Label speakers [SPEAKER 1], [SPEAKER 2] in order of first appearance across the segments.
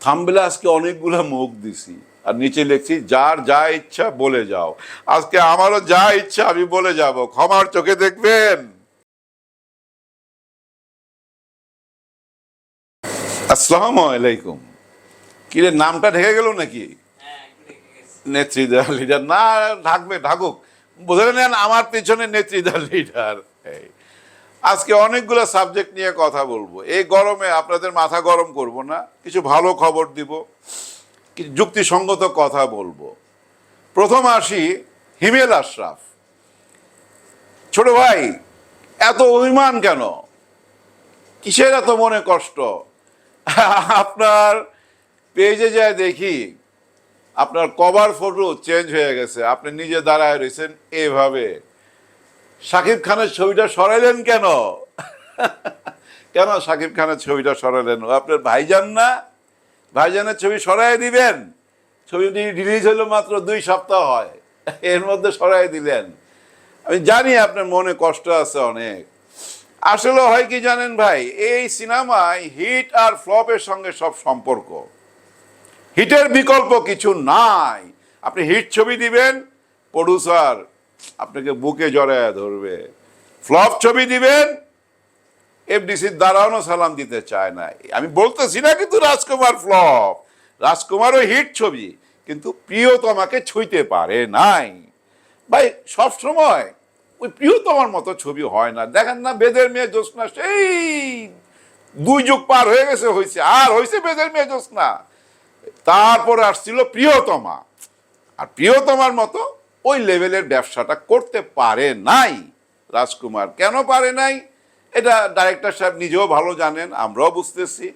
[SPEAKER 1] থামবেলে আজকে অনেকগুলো মুখ দিছি। আর নিচে লিখছি, যার যা ইচ্ছা বলে যাও। আজকে আমারও যা ইচ্ছা আমি বলে যাব। ক্ষমার চোখে দেখবেন। আসসালামু আলাইকুম। কিরে নামটা ঢেকে গেল নাকি? নেত্রীদা লিডার না ঢাকবে ঢাকুক বুঝে নেন আমার পিছনে নেত্রীদা লিডার এই। আজকে অনেকগুলো সাবজেক্ট নিয়ে কথা বলব। এই গরমে আপনাদের মাথা গরম করব না, কিছু ভালো খবর দিব যুক্তিসঙ্গত কথা বলব। প্রথম আসি হিমেল আশরাফ। ছোট ভাই, এত অভিমান কেন? কিসের এত মনে কষ্ট? আপনার পেজে যায় দেখি, আপনার কভার ফটো চেঞ্জ হয়ে গেছে, আপনি নিজে দাঁড়ায় রয়েছেন এভাবে। শাকিব খানের ছবিটা সরাইলেন কেন? কেন শাকিব খানের ছবিটা সরাইলেন? ও আপনার ভাইজান না? ভাইজানের ছবি সরাই দিবেন। ছবিটি রিলিজ হলো মাত্র দুই সপ্তাহ হয়। এর মধ্যে সরাই দিলেন। আমি জানি আপনার মনে কষ্ট আছে অনেক। আসলে হয় কি জানেন ভাই, এই সিনেমায় হিট আর ফ্লপের সঙ্গে সব সম্পর্ক। হিটের বিকল্প কিছু নাই। আপনি হিট ছবি দিবেন প্রডিউসার আপনাকে বুকে জড়ায় ধরবে। ফ্লপ ছবি দিবেন, এফডিসির দ্বারাও সালাম দিতে চায় না। আমি বলতেছি না কিন্তু রাজকুমার ফ্লপ। রাজকুমারও হিট ছবি, কিন্তু প্রিয়তমাকে ছুঁইতে পারে নাই। ভাই, সব সময় ওই প্রিয়তমার মতো ছবি হয় না। দেখেন না, বেদের মেয়ে জ্যোৎস্না, সেই দুই যুগ পার হয়ে গেছে হয়েছে আর হয়েছে বেদের মেয়ে জ্যোৎস্না। তারপরে আসছিল প্রিয়তমা। আর প্রিয়তমার মতো ওই লেভেলের ব্যবসাটা করতে পারে নাই। রাজকুমার কেন পারে নাই? এটা ডাইরেক্টর সাহেব নিজেও ভালো জানেন, আমরাও বুঝতেছি।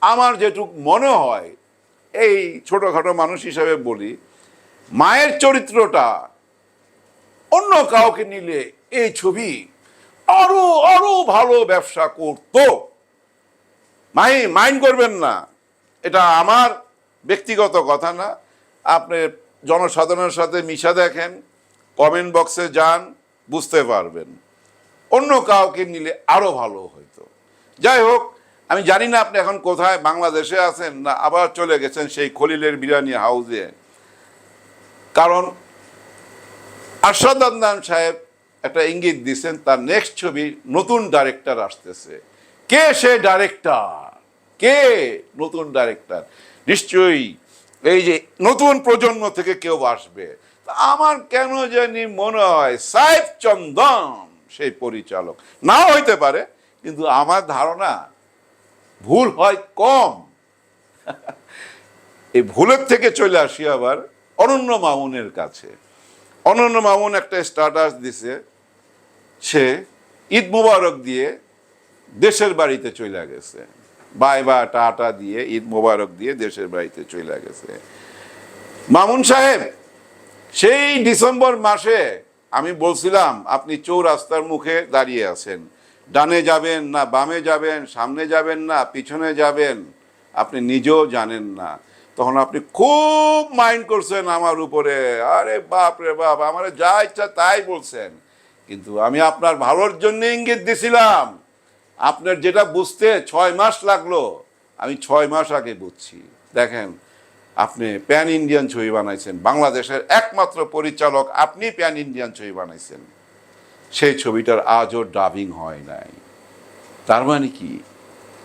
[SPEAKER 1] আমার যেটুক মনে হয়, এই ছোটোখাটো মানুষ হিসাবে বলি, মায়ের চরিত্রটা অন্য কাউকে নিলে এই ছবি আরও আরও ভালো ব্যবসা করতো। মাই মাইন্ড করবেন না। এটা আমার ব্যক্তিগত কথা না। আপনি জনসাধারণের সাথে মিশা দেখেন কমেন্ট বক্সে যান, বুঝতে পারবেন। অন্য কাউকে নিলে আরও ভালো হইতো। যাই হোক, আমি জানি না আপনি এখন কোথায়, বাংলাদেশে আছেন না, আবার চলে গেছেন সেই খলিলের বিরিয়ানি হাউসে। কারণ আরশাদ আদনান সাহেব একটা ইঙ্গিত দিচ্ছেন তার নেক্সট ছবি নতুন ডাইরেক্টর আসতেছে। কে সে ডাইরেক্টর কে নতুন ডাইরেক্টর নিশ্চয়ই এই যে নতুন প্রজন্ম থেকে কেউ আসবে আমার কেন জানি মনে হয় সাহেব চন্দন সেই পরিচালক। না হইতে পারে, কিন্তু আমার ধারণা ভুল হয় কম। এই ভুলের থেকে চলে আসি আবার অনন্য মামুনের কাছে। অনন্য মামুন একটা স্ট্যাটাস দিছে, সে ঈদ মুবারক দিয়ে দেশের বাড়িতে চলে গেছে। বাই বা টাটা দিয়ে, ঈদ মোবারক দিয়ে দেশের বাড়িতে চলে গেছে। মামুন সাহেব, সেই ডিসেম্বর মাসে আমি বলছিলাম, আপনি চৌরাস্তার মুখে দাঁড়িয়ে আছেন। ডানে যাবেন না, বামে যাবেন, সামনে যাবেন না, পিছনে যাবেন। আপনি নিজেও জানেন না। তখন আপনি খুব মাইন্ড করছেন আমার উপরে। আরে বাপ রে বাপ, আমার যা ইচ্ছা তাই বলছেন। কিন্তু আমি আপনার ভালোর জন্য ইঙ্গিত দিছিলাম। আপনার যেটা বুঝতে ছয় মাস লাগল, আমি ছয় মাস আগে বুঝছি। দেখেন, আপনি প্যান ইন্ডিয়ান ছবি বানাইছেন, বাংলাদেশের একমাত্র পরিচালক আপনি প্যান ইন্ডিয়ান ছবি বানাইছেন। সেই ছবিটার আজও ডাবিং হয় নাই। তার মানে কি?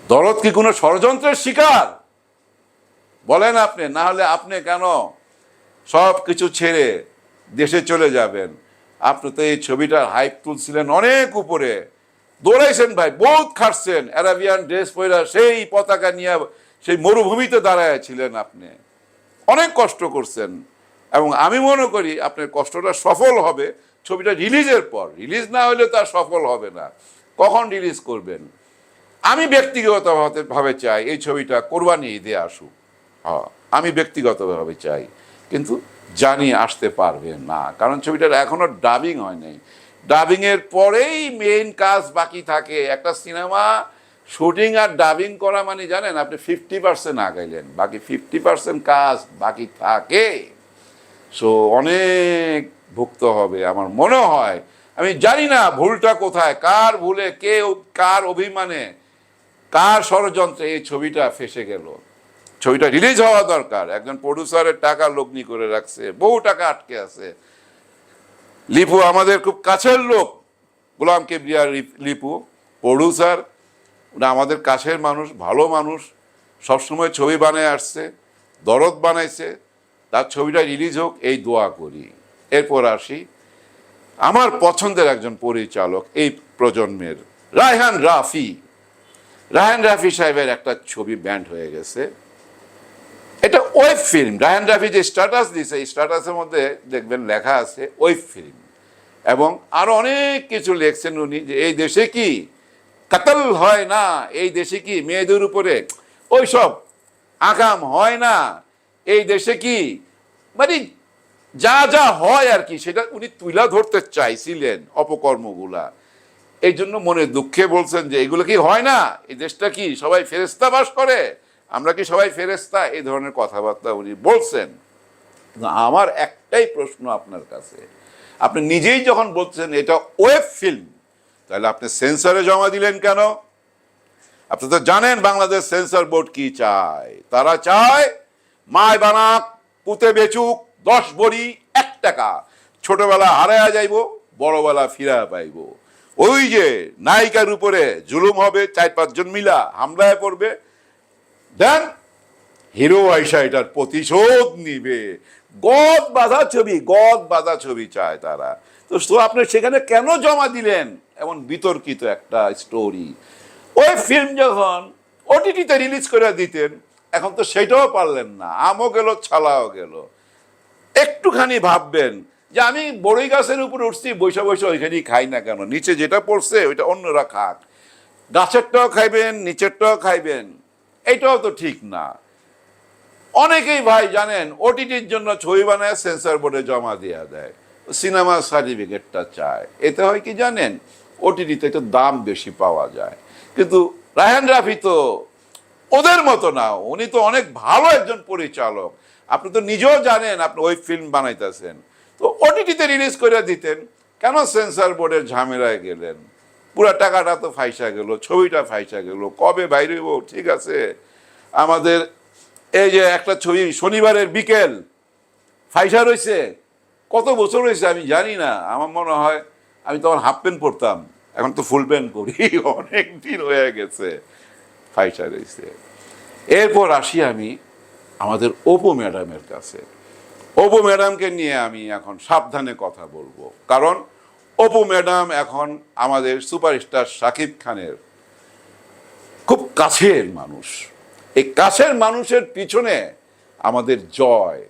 [SPEAKER 1] দরদ কি কোনো ষড়যন্ত্রের শিকার? বলেন আপনি, না হলে আপনি কেন সব কিছু ছেড়ে দেশে চলে যাবেন? আপনি তো এই ছবিটার হাইপ তুলছিলেন অনেক উপরে। দৌড়াইছেন ভাই, বহুত খাটছেন। অ্যারাবিয়ান ড্রেস পরা সেই পতাকা নিয়ে সেই মরুভূমিতে দাঁড়ায় ছিলেন আপনি। অনেক কষ্ট করছেন এবং আমি মনে করি আপনার কষ্টটা সফল হবে ছবিটা রিলিজের পর। রিলিজ না হলে তার সফল হবে না। কখন রিলিজ করবেন? আমি ব্যক্তিগতভাবে ভাবে চাই এই ছবিটা কোরবানি ঈদে আসুক। হ্যাঁ আমি ব্যক্তিগতভাবে চাই। কিন্তু জানি আসতে পারবে না, কারণ ছবিটার এখনও ডাবিং হয় নাই। ডাবিংয়ের পরেই মেইন কাজ বাকি থাকে। একটা সিনেমা শুটিং আর ডাবিং করা মানে জানেন, আপনি ফিফটি পার্সেন্ট আগাইলেন, বাকি ফিফটি পার্সেন্ট কাজ বাকি থাকে। সো অনেক ভুক্ত হবে, আমার মনে হয়। আমি জানি না ভুলটা কোথায়, কার ভুলে, কে, কার অভিমানে, কার ষড়যন্ত্রে এই ছবিটা ফেসে গেল। ছবিটা রিলিজ হওয়া দরকার, একজন প্রডিউসারের টাকা লগ্নি করে রাখছে, বহু টাকা আটকে আছে। লিপু আমাদের খুব কাছের লোক। গোলাম কেবরিয়া লিপু, প্রডিউসার। ওটা আমাদের কাছের মানুষ, ভালো মানুষ। সবসময় ছবি বানায় আসছে, দরদ বানাইছে। তার ছবিটা রিলিজ হোক, এই দোয়া করি। এরপর আসি আমার পছন্দের একজন পরিচালক এই প্রজন্মের, রায়হান রাফি। রায়হান রাফি সাহেবের একটা ছবি ব্যান্ড হয়ে গেছে। এটা ওয়েব ফিল্ম। রায়হান রাফি যে স্ট্যাটাস দিয়েছে, এই স্ট্যাটাসের মধ্যে দেখবেন লেখা আছে ওয়েব ফিল্ম। এবং আরও অনেক কিছু লিখছেন উনি যে এই দেশে কি কাতল হয় না, এই দেশে কি মেয়েদের উপরে ওইসব আকাম হয় না, এই দেশে কি মানে যা যা হয় আর কি, সেটা উনি তুলা ধরতে চাইছিলেন অপকর্মগুলা। এই জন্য মনে দুঃখে বলছেন যে এগুলো কি হয় না? এই দেশটা কি সবাই ফেরেস্তা বাস করে? আমরা কি সবাই ফেরেস্তা এই ধরনের কথাবার্তা উনি বলছেন। আমার একটাই প্রশ্ন আপনার কাছে। আপনি নিজেই যখন বলছেন এটা ওয়েব ফিল্ম, তাহলে আপনি সেন্সরে জমা দিলেন কেন? আপনি তো জানেন বাংলাদেশ সেন্সর বোর্ড কি চায়। তারা চায়, মায় বানাক, পুতে বেচুক, দশ বড়ি এক টাকা। ছোটবেলা হারায়া যাইব, বড়বেলা ফিরা পাইব। ওই যে নায়িকার উপরে জুলুম হবে, চার পাঁচজন মিলা হামলায় পড়বে, দেন হিরো আইসা এটার প্রতিশোধ নিবে। গদ বাঁধা ছবি, গদ বাঁধা ছবি চায় তারা। তো তো আপনি সেখানে কেন জমা দিলেন? এমন বিতর্কিত একটা স্টোরি ওই ফিল্ম যখন ওটিটিতে রিলিজ করে দিতেন, এখন তো সেটাও পারলেন না। আমও গেল, ছালাও গেল। একটুখানি ভাববেন যে আমি বড়ই গাছের উপরে উঠছি, বৈশা বৈশা ওইখানেই খাই না কেন? নিচে যেটা পড়ছে, ওইটা অন্যরা খাক। গাছেরটাও খাইবেন, নিচেরটাও খাইবেন। এটাও তো ঠিক না। অনেকেই ভাই জানেন ওটিটির জন্য ছবি বানায়, সেন্সর বোর্ডে জমা দেওয়া দেয়। সিনেমা সার্টিফিকেটটা চায়। এতে হয় কি জানেন ওটিটিতে একটু দাম বেশি পাওয়া যায়। কিন্তু রায়হান রাফি তো ওদের মতো না। উনি তো অনেক ভালো একজন পরিচালক। আপনি তো নিজেও জানেন, আপনি ওই ফিল্ম বানাইতেছেন। তো ওটিটিতে রিলিজ করে দিতেন, কেন সেন্সর বোর্ডের ঝামেলায় গেলেন? পুরা টাকাটা তো ফাইসা গেল, ছবিটা ফাইসা গেল, কবে বাইরে ঠিক আছে। আমাদের এই যে একটা ছবি, শনিবারের বিকেল। ফাইসা রয়েছে কত বছর হয়েছে আমি জানি না। আমার মনে হয় আমি তখন হাফ প্যান্ট পরতাম। এখন তো ফুল প্যান্ট পরি। অনেক দিন হয়ে গেছে ফাইসা রয়েছে এরপর আসি আমি আমাদের অপু ম্যাডামের কাছে। অপু ম্যাডামকে নিয়ে আমি এখন সাবধানে কথা বলব। কারণ অপু ম্যাডাম এখন আমাদের সুপারস্টার শাকিব খানের খুব কাছের মানুষ। এই কাছের মানুষের পিছনে আমাদের জয়।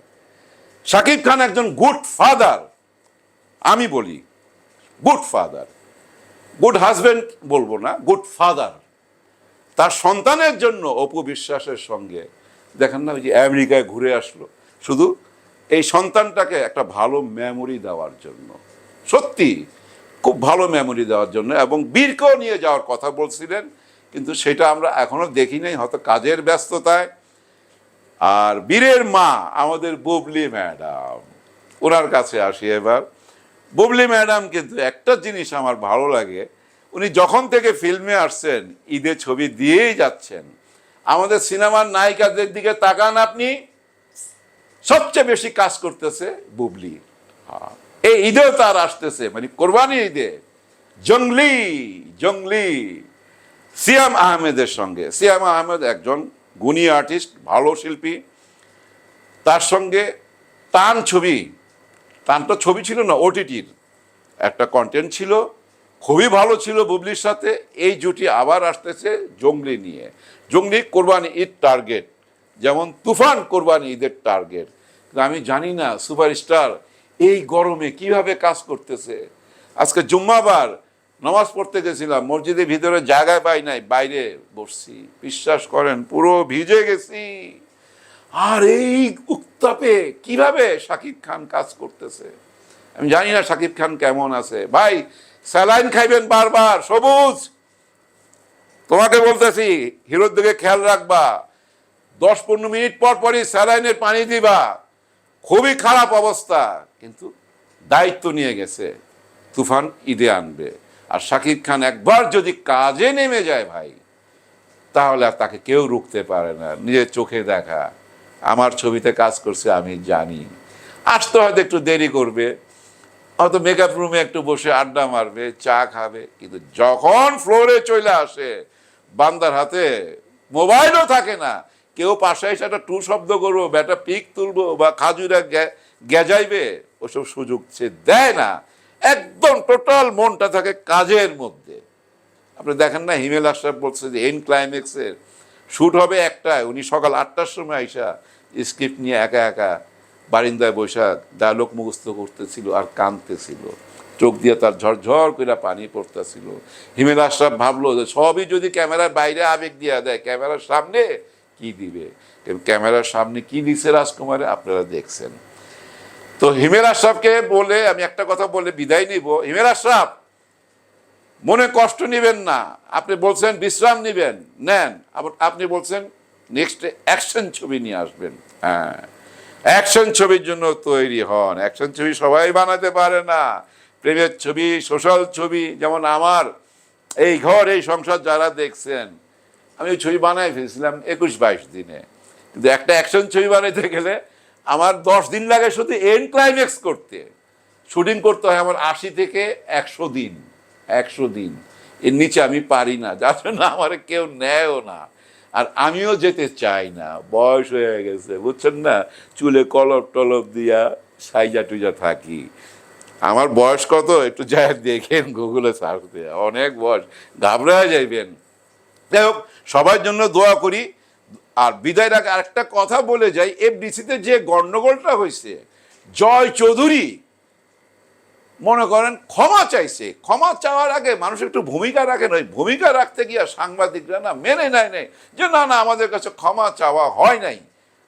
[SPEAKER 1] শাকিব খান একজন গুড ফাদার আমি বলি গুড ফাদার গুড হাজবেন্ড বলব না গুড ফাদার তার সন্তানের জন্য অপু বিশ্বাসের সঙ্গে, দেখেন না ওই যে আমেরিকায় ঘুরে আসলো, শুধু এই সন্তানটাকে একটা ভালো মেমোরি দেওয়ার জন্য। সত্যি, খুব ভালো মেমোরি দেওয়ার জন্য এবং বীরকেও নিয়ে যাওয়ার কথা বলছিলেন কিন্তু সেটা আমরা এখনও দেখি নাই, হয়তো কাজের ব্যস্ততায়। আর বীরের মা, আমাদের বুবলি ম্যাডাম, ওনার কাছে আসি এবার। বুবলি ম্যাডাম কিন্তু একটা জিনিস আমার ভালো লাগে, উনি যখন থেকে ফিল্মে আসছেন, ঈদে ছবি দিয়েই যাচ্ছেন। আমাদের সিনেমার নায়িকাদের দিকে তাকান আপনি। সবচেয়ে বেশি কাজ করতেছে বুবলি। হ্যাঁ। এই ঈদেও তার আসতেছে মানে কোরবানি ঈদে। জঙ্গলি জঙ্গলি। সিয়াম আহমেদের সঙ্গে। সিয়াম আহমেদ একজন গুণী আর্টিস্ট, ভালো শিল্পী। তার সঙ্গে টান ছবি টান তো ছবি ছিল না ওটিটির একটা কন্টেন্ট ছিল। খুবই ভালো ছিল বুবলির সাথে। এই জুটি আবার আসতেছে জঙ্গলি নিয়ে। জঙ্গলি কোরবানি ঈদ টার্গেট যেমন তুফান কোরবানি ঈদের টার্গেট আমি জানি না সুপারস্টার এই গরমে কীভাবে কাজ করতেছে। আজকে জুম্মাবার নামাজ পড়তে গেছিলাম, মসজিদের ভিতরে জায়গায় পাই নাই, বাইরে বসছি, বিশ্বাস করেন, পুরো ভিজে গেছি। আর এই উত্তাপে কীভাবে শাকিব খান কাজ করতেছে? আমি জানি না শাকিব খান কেমন আছে। ভাই, স্যালাইন খাইবেন বারবার, সবুজ। তোমাকে বলতেছি, হিরোর দিকে খেয়াল রাখবা। দশ পনেরো মিনিট পর পরই স্যালাইনের পানি দিবা। খুবই খারাপ অবস্থা। কিন্তু দায়িত্ব নিয়ে গেছে। তুফান ঈদে আনবে। আর শাকিব খান একবার যদি কাজে নেমে যায় ভাই, তাহলে আর তাকে কেউ রুখতে পারে না। নিজের চোখে দেখা। আমার ছবিতে কাজ করছে, আমি জানি। আসতে হয়তো একটু দেরি করবে। হয়তো মেকআপ রুমে একটু বসে আড্ডা মারবে, চা খাবে। কিন্তু যখন ফ্লোরে চলে আসে, বান্দার হাতে মোবাইলও থাকে না। কেউ পাশে এসে একটা টু শব্দ করব বা একটা পিক তুলবো বা খাজুরা গ্যা- গ্যাজাইবে, ওসব সুযোগ সে দেয় না। একদম টোটাল মনটা থাকে কাজের মধ্যে। আপনি দেখেন না, হিমেল আশরাফ বলছে যে এন ক্লাইম্যাক্সের শ্যুট হবে একটায়। উনি সকাল আটটার সময় আইসা স্ক্রিপ্ট নিয়ে একা একা বারিন্দায় বৈশাখ ডায়লগ মুখস্থ করতেছিল আর কাঁদতেছিল। চোখ দিয়ে তার ঝরঝর করে পানি পড়তেছিল। হিমেল আশরাফ ভাবলো যে সবই যদি ক্যামেরার বাইরে আবেগ দিয়ে দেয়, ক্যামেরার সামনে কি দিবে? ক্যামেরার সামনে কি দিছে রাজকুমারে আপনারা দেখছেন। তো হিমের আশরাফকে বলে, আমি একটা কথা বলে বিদায় নিব। হিমেল আশরাফ, মনে কষ্ট নেবেন না। আপনি বলছেন বিশ্রাম নেবেন, নেন। আপনি বলছেন নেক্সট অ্যাকশন ছবি নিয়ে আসবেন। হ্যাঁ অ্যাকশন ছবির জন্য তৈরি হন। অ্যাকশন ছবি সবাই বানাতে পারে না। প্রেমের ছবি সোশ্যাল ছবি, যেমন আমার, এই ঘর, এই সংসার যারা দেখছেন, আমি ওই ছবি বানাই ফেলছিলাম একুশ বাইশ দিনে। কিন্তু একটা অ্যাকশন ছবি বানাইতে গেলে আমার দশ দিন লাগে শুধু এন্ড ক্লাইম্যাক্স করতে। শুটিং করতে হয় আমার আশি থেকে একশো দিন একশো দিন। এর নিচে আমি পারি না, যার জন্য আমার কেউ নেয়ও না। আর আমিও যেতে চাই না, বয়স হয়ে গেছে, বুঝছেন না? চুলে কলপ টলপ দিয়া সাইজা টুজা থাকি। আমার বয়স কত? একটু যা দেখেন, গুগলে সার্চ দিয়ে। অনেক বয়স ঘাবড়া যাইবেন। যাই হোক, সবার জন্য দোয়া করি আর বিদায়ের আগে আরেকটা কথা বলে যাই, এফডিসিতে যে গণ্ডগোলটা হয়েছে, জয় চৌধুরী, মনে করেন ক্ষমা চাইছে। ক্ষমা চাওয়ার আগে মানুষ একটু ভূমিকা রাখেন ওই ভূমিকা রাখতে গিয়ে সাংবাদিকরা না মেনে নেয় নেই যে, না না, আমাদের কাছে ক্ষমা চাওয়া হয় নাই।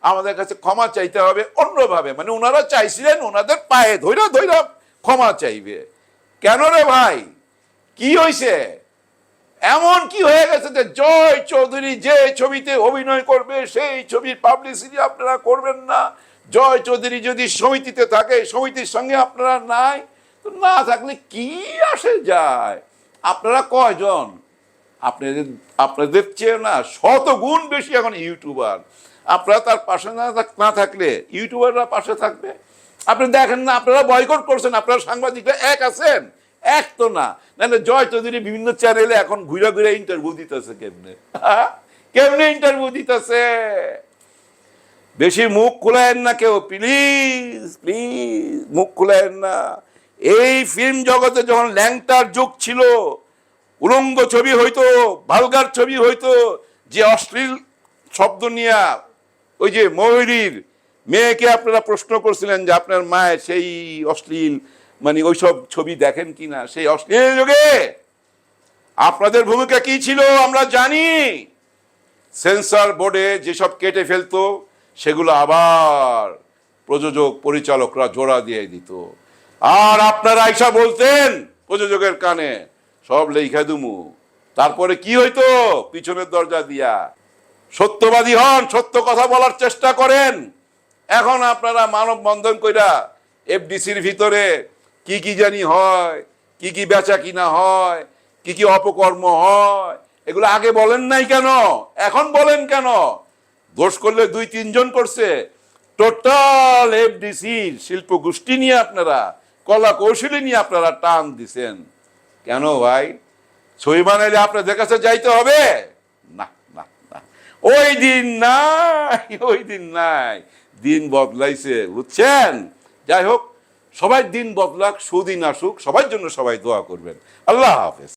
[SPEAKER 1] আমাদের কাছে ক্ষমা চাইতে হবে অন্যভাবে। মানে ওনারা চাইছিলেন ওনাদের পায়ে ধৈরা ধৈরা ক্ষমা চাইবে। কেন রে ভাই? কি হয়েছে এমন কি হয়ে গেছে যে জয় চৌধুরী যে ছবিতে অভিনয় করবে, সেই ছবির পাবলিসিটি আপনারা করবেন না। জয় চৌধুরী যদি সমিতিতে থাকে, সমিতির সঙ্গে আপনারা নাই, তো না থাকলে কি আসে যায়? আপনারা কয়জন? আপনাদের আপনাদের চেয়ে না শত গুণ বেশি এখন ইউটিউবার। আপনারা তার পাশে না না থাকলে ইউটিউবাররা পাশে থাকবে। আপনি দেখেন না, আপনারা বয়কট করছেন, আপনারা সাংবাদিকরা এক আছেন। এক তো না। নাহলে জয় চৌধুরী বিভিন্ন চ্যানেলে এখন ঘুরে ঘুরে ইন্টারভিউ দিতেছে কেমনে? কেমনে ইন্টারভিউ দিতেছে? বেশি মুখ খোলায়েন না কেউ প্লিজ প্লিজ মুখ খোলায়েন না। এই ফিল্ম জগতে যখন ল্যাংটার যুগ ছিল, উলঙ্গ ছবি হইতো, ভালগার ছবি হইতো, যে অশ্লীল শব্দ নিয়ে ওই যে ময়ূরীর মেয়েকে আপনারা প্রশ্ন করছিলেন যে আপনার মায়ের সেই অশ্লীল মানে ওইসব ছবি দেখেন কিনা সেই অশ্লীল যুগে। আপনাদের ভূমিকা কি ছিল আমরা জানি। সেন্সর বোর্ডে যেসব কেটে ফেলতো, সেগুলো আবার প্রযোজক পরিচালকরা জোড়া দিয়ে দিত। আর আপনারা আইসা বলতেন প্রযোজকের কানে, সব লেখা দুমু। তারপরে কি হইতো? পিছনের দরজা দিয়া। সত্যবাদী হন, সত্য কথা বলার চেষ্টা করেন। এখন আপনারা মানব বন্ধন কইরা এফডিসির ভিতরে কি কি জানি হয়, কি কি বেচা কিনা হয়, কি কি অপকর্ম হয়, এগুলো আগে বলেন নাই কেন? এখন বলেন কেন? দোষ করলে দুই তিনজন করছে। টোটাল এফডিসির শিল্প গোষ্ঠী নিয়ে আপনারা, কলা কৌশলী নিয়ে আপনারা টান দিছেন। কেন ভাই? ছবি বানাইলে আপনাদের কাছে যাইতে হবে? না না না। ওই দিন নাই, ওই দিন নাই। দিন বদলাইছে, বুঝছেন? যাই হোক সবাই দিন বদলাক সুদিন আসুক সবার জন্য সবাই দোয়া করবেন। আল্লাহ হাফেজ।